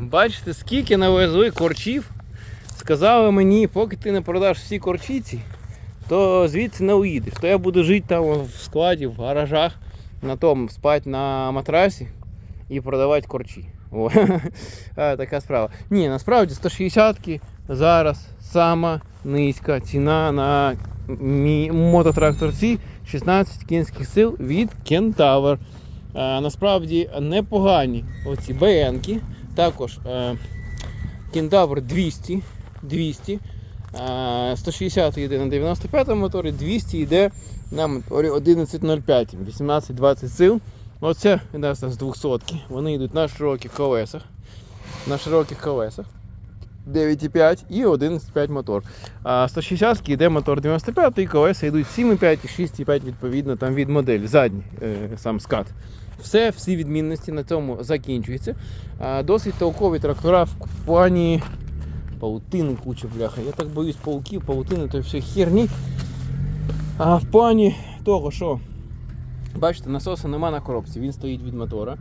Бачите, скільки навезли корчів. Сказали мені, поки ти не продаш всі корчиці, то звідси не уїдеш. То я буду жити там в складі, в гаражах, на тому спати на матрасі і продавати корчі. О, така справа. Ні, насправді 160-ки зараз сама низька ціна на мототракторці 16 кінських сил від Кентавр. Е, насправді непогані оці БНки. Також е, Кентавр 200, 200 е, 160 йде на 95 моторі, 200 йде на моторі 1105, 18-20 сил. Оце у нас з 200 Вони йдуть на широких колесах. На широких колесах. 9,5 і 11,5 мотор. А 160 йде мотор 95 і колеса йдуть 7,5 і 6,5 відповідно там від моделі, задній е, сам скат. Все, всі відмінності на цьому закінчуються. Досить толкові трактора в плані паутини куча бляха. Я так боюсь пауків, паутини, то все херні. А в плані того, що бачите, насоса нема на коробці, він стоїть від мотора.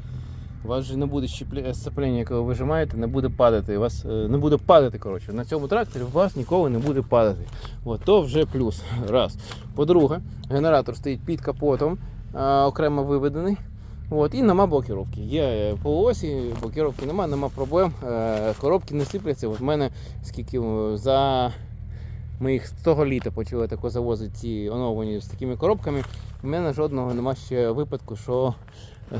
У вас же не буде щепле- сцеплення, ви вижимаєте, не буде падати. У вас е, не буде падати. Коротше. На цьому тракторі у вас ніколи не буде падати. От, то вже плюс. Раз. По-друге, генератор стоїть під капотом, окремо виведений. От, і нема блокіровки. Є е, полуосі, блокіровки нема, нема проблем. Е, коробки не сипляться. От в мене скільки е, за ми їх з того літа почали тако завозити ці оновлені з такими коробками. У мене жодного нема ще випадку, що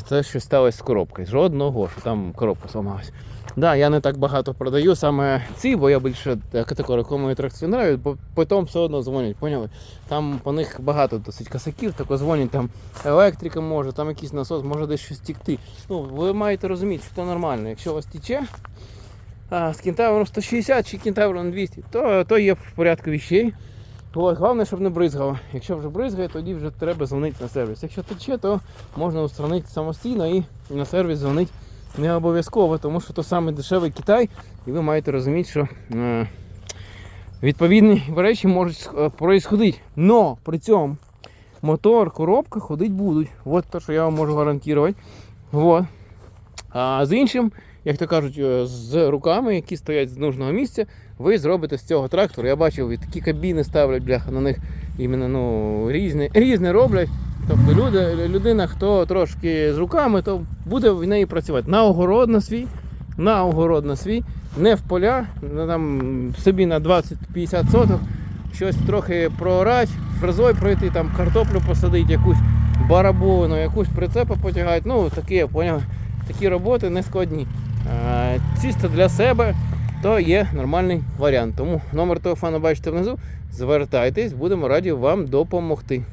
це щось сталося з коробкою. Жодного, що там коробка зламалась. Да, я не так багато продаю саме ці, бо я більше рекламую тракціонерів, бо потім все одно дзвонять, поняли? Там по них багато досить косаків, тако дзвонять, там електрика може, там якийсь насос, може десь щось тікти. Ну, ви маєте розуміти, що це нормально. Якщо у вас тече а, з кентавром 160 чи кентавром 200, то, то є в порядку вещей. От, головне, щоб не бризгало. Якщо вже бризгає, тоді вже треба дзвонити на сервіс. Якщо тече, то можна устранити самостійно і на сервіс дзвонити не обов'язково, тому що то саме дешевий Китай, і ви маєте розуміти, що е, відповідні речі можуть е, происходити. Но при цьому мотор, коробка ходить будуть. От те, що я вам можу гарантувати. Вот. А з іншим, як то кажуть, е, з руками, які стоять з нужного місця, ви зробите з цього трактору. Я бачив, і такі кабіни ставлять бляха на них іменно ну, різні, різне роблять. Тобто люди, людина, хто трошки з руками, то буде в неї працювати на огород на свій, на огород на свій, не в поля, там собі на 20-50 соток, щось трохи проорати, фрезой пройти, там картоплю посадити, якусь барабону, якусь прицепа потягати. Ну, такі, я поняв, такі роботи не складні. Чисто для себе то є нормальний варіант. Тому номер телефону бачите внизу. Звертайтесь, будемо раді вам допомогти.